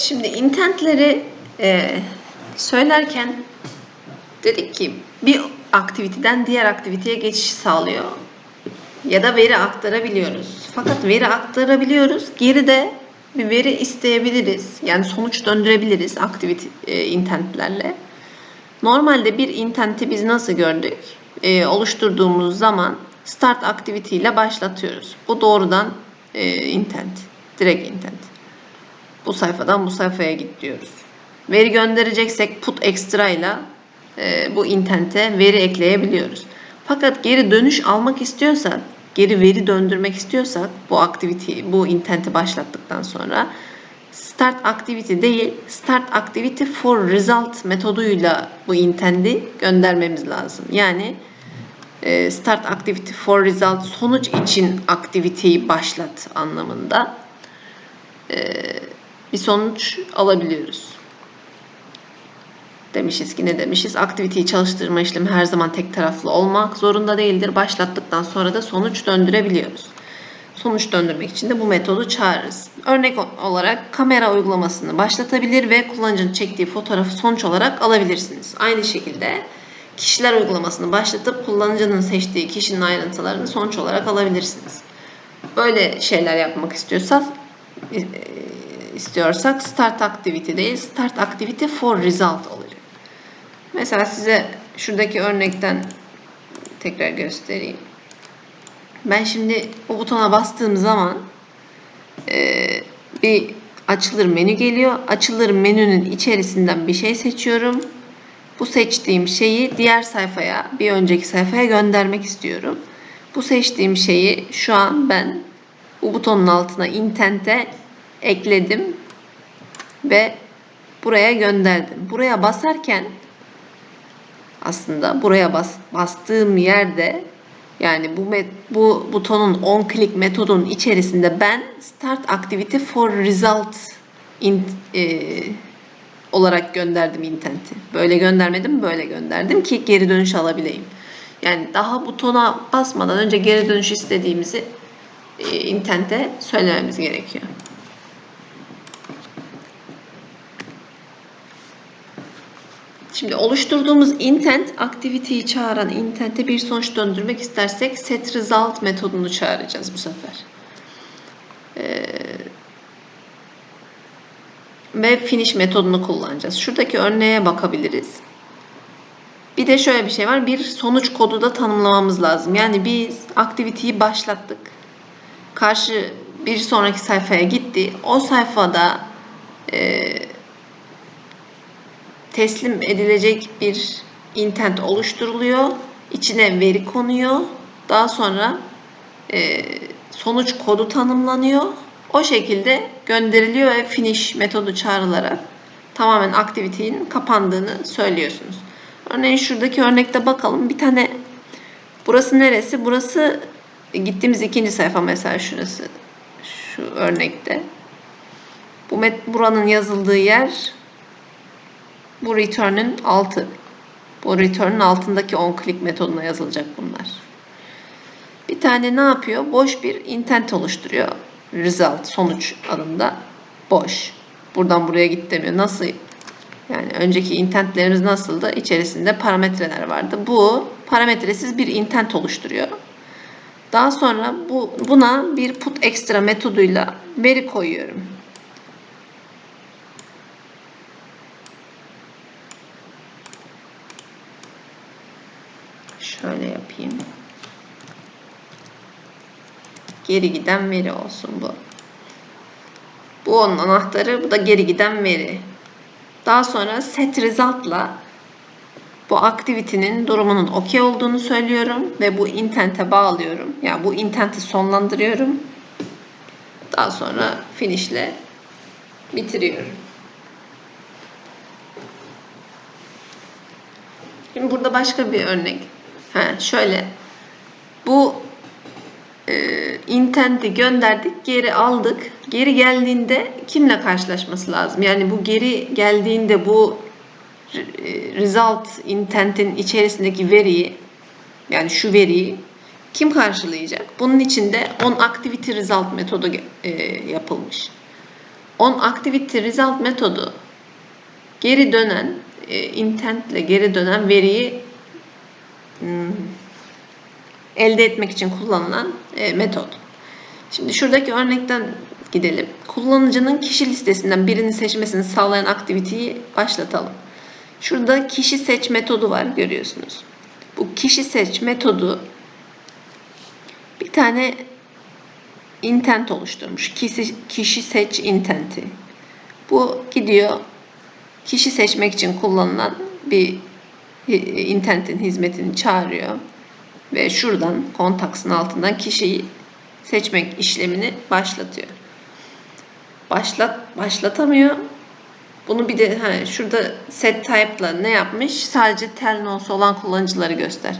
Şimdi intentleri e, söylerken dedik ki bir aktiviteden diğer aktiviteye geçiş sağlıyor. Ya da veri aktarabiliyoruz. Fakat veri aktarabiliyoruz. Geri de bir veri isteyebiliriz. Yani sonuç döndürebiliriz aktivite intentlerle. Normalde bir intenti biz nasıl gördük? E, oluşturduğumuz zaman start activity ile başlatıyoruz. Bu doğrudan e, intent. Direkt intent. Bu sayfadan bu sayfaya git diyoruz. Veri göndereceksek put extra ile e, bu intente veri ekleyebiliyoruz. Fakat geri dönüş almak istiyorsak, geri veri döndürmek istiyorsak bu activity, bu intenti başlattıktan sonra start activity değil, start activity for result metoduyla bu intenti göndermemiz lazım. Yani e, start activity for result sonuç için aktiviteyi başlat anlamında e, bir sonuç alabiliyoruz. Demişiz ki ne demişiz? Aktiviteyi çalıştırma işlemi her zaman tek taraflı olmak zorunda değildir. Başlattıktan sonra da sonuç döndürebiliyoruz. Sonuç döndürmek için de bu metodu çağırırız. Örnek olarak kamera uygulamasını başlatabilir ve kullanıcının çektiği fotoğrafı sonuç olarak alabilirsiniz. Aynı şekilde kişiler uygulamasını başlatıp kullanıcının seçtiği kişinin ayrıntılarını sonuç olarak alabilirsiniz. Böyle şeyler yapmak istiyorsak e, istiyorsak start activity değil start activity for result olacak. Mesela size şuradaki örnekten tekrar göstereyim. Ben şimdi bu butona bastığım zaman e, bir açılır menü geliyor. Açılır menünün içerisinden bir şey seçiyorum. Bu seçtiğim şeyi diğer sayfaya, bir önceki sayfaya göndermek istiyorum. Bu seçtiğim şeyi şu an ben bu butonun altına intent'e ekledim ve buraya gönderdim. Buraya basarken aslında buraya bas, bastığım yerde yani bu met, bu butonun on click metodunun içerisinde ben start activity for result in, e, olarak gönderdim intent'i. Böyle göndermedim, böyle gönderdim ki geri dönüş alabileyim. Yani daha butona basmadan önce geri dönüş istediğimizi e, intent'e söylememiz gerekiyor. Şimdi oluşturduğumuz intent, aktiviteyi çağıran intent'e bir sonuç döndürmek istersek set result metodunu çağıracağız bu sefer. Ee, ve finish metodunu kullanacağız. Şuradaki örneğe bakabiliriz. Bir de şöyle bir şey var. Bir sonuç kodu da tanımlamamız lazım. Yani biz aktiviteyi başlattık. Karşı bir sonraki sayfaya gitti. O sayfada e, teslim edilecek bir intent oluşturuluyor. İçine veri konuyor. Daha sonra e, sonuç kodu tanımlanıyor. O şekilde gönderiliyor ve finish metodu çağrılarak tamamen aktivitenin kapandığını söylüyorsunuz. Örneğin şuradaki örnekte bakalım. Bir tane burası neresi? Burası gittiğimiz ikinci sayfa mesela şurası. Şu örnekte. Bu met buranın yazıldığı yer bu return'ün altı. Bu return'ün altındaki on click metoduna yazılacak bunlar. Bir tane ne yapıyor? Boş bir intent oluşturuyor. Result, sonuç adında. Boş. Buradan buraya git demiyor. Nasıl? Yani önceki intentlerimiz nasıldı? İçerisinde parametreler vardı. Bu parametresiz bir intent oluşturuyor. Daha sonra bu buna bir put extra metoduyla veri koyuyorum. Şöyle yapayım. Geri giden veri olsun bu. Bu onun anahtarı, bu da geri giden veri. Daha sonra set result'la bu aktivitenin durumunun okey olduğunu söylüyorum ve bu intent'e bağlıyorum. Yani bu intent'i sonlandırıyorum. Daha sonra finish'le bitiriyorum. Şimdi burada başka bir örnek. Ha, şöyle. Bu e, intent'i gönderdik, geri aldık. Geri geldiğinde kimle karşılaşması lazım? Yani bu geri geldiğinde bu e, result intent'in içerisindeki veriyi yani şu veriyi kim karşılayacak? Bunun için de on activity result metodu e, yapılmış. on activity result metodu geri dönen e, intentle geri dönen veriyi elde etmek için kullanılan e, metot. Şimdi şuradaki örnekten gidelim. Kullanıcının kişi listesinden birini seçmesini sağlayan aktiviteyi başlatalım. Şurada kişi seç metodu var görüyorsunuz. Bu kişi seç metodu bir tane intent oluşturmuş. Kişi, kişi seç intenti. Bu gidiyor kişi seçmek için kullanılan bir intentin hizmetini çağırıyor ve şuradan kontaksın altından kişiyi seçmek işlemini başlatıyor. Başlat başlatamıyor. Bunu bir de hani şurada set type'la ne yapmış? Sadece tel nonce olan kullanıcıları göster.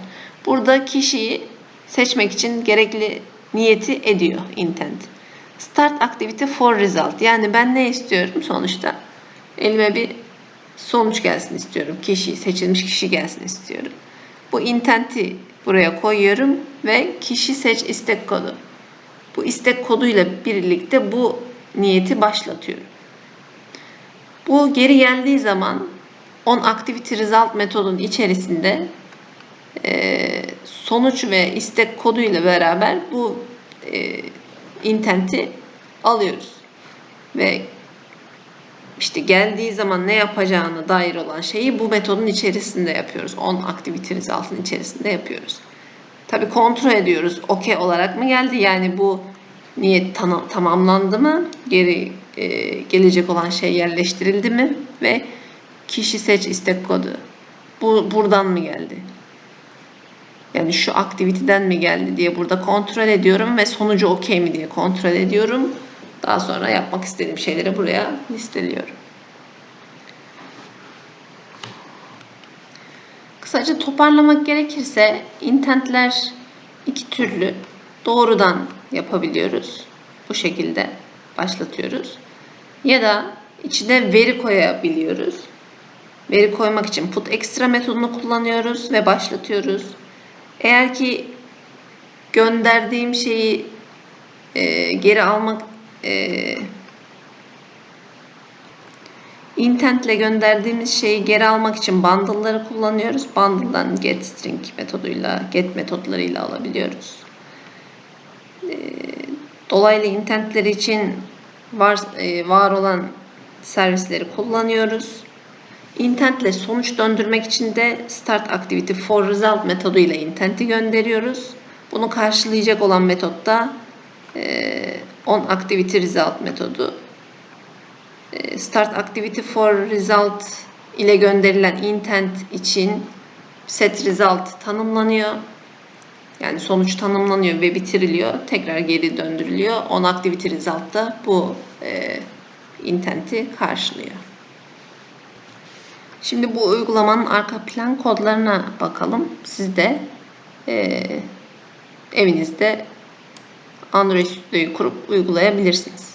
Burada kişiyi seçmek için gerekli niyeti ediyor intent. Start activity for result. Yani ben ne istiyorum sonuçta? Elime bir sonuç gelsin istiyorum. Kişi, seçilmiş kişi gelsin istiyorum. Bu intent'i buraya koyuyorum ve kişi seç istek kodu. Bu istek koduyla birlikte bu niyeti başlatıyorum. Bu geri geldiği zaman on activity result metodun içerisinde e, sonuç ve istek koduyla beraber bu e, intent'i alıyoruz. Ve işte geldiği zaman ne yapacağına dair olan şeyi bu metodun içerisinde yapıyoruz. On activity result'ın içerisinde yapıyoruz. Tabi kontrol ediyoruz. Okey olarak mı geldi? Yani bu niyet tam, tamamlandı mı? Geri e, gelecek olan şey yerleştirildi mi? Ve kişi seç istek kodu. Bu buradan mı geldi? Yani şu aktiviteden mi geldi diye burada kontrol ediyorum ve sonucu okey mi diye kontrol ediyorum. Daha sonra yapmak istediğim şeyleri buraya listeliyorum. Kısaca toparlamak gerekirse intentler iki türlü doğrudan yapabiliyoruz. Bu şekilde başlatıyoruz. Ya da içine veri koyabiliyoruz. Veri koymak için put extra metodunu kullanıyoruz ve başlatıyoruz. Eğer ki gönderdiğim şeyi e, geri almak e, intentle gönderdiğimiz şeyi geri almak için bundle'ları kullanıyoruz. Bundle'dan get string metoduyla, get metodlarıyla alabiliyoruz. E, dolaylı intentleri için var, e, var olan servisleri kullanıyoruz. Intentle sonuç döndürmek için de start activity for result metoduyla intent'i gönderiyoruz. Bunu karşılayacak olan metot da e, on activity result metodu. E, start activity for result ile gönderilen intent için set result tanımlanıyor. Yani sonuç tanımlanıyor ve bitiriliyor. Tekrar geri döndürülüyor. On activity result da bu e, intent'i karşılıyor. Şimdi bu uygulamanın arka plan kodlarına bakalım. Siz de e, evinizde Android Studio'yu kurup uygulayabilirsiniz.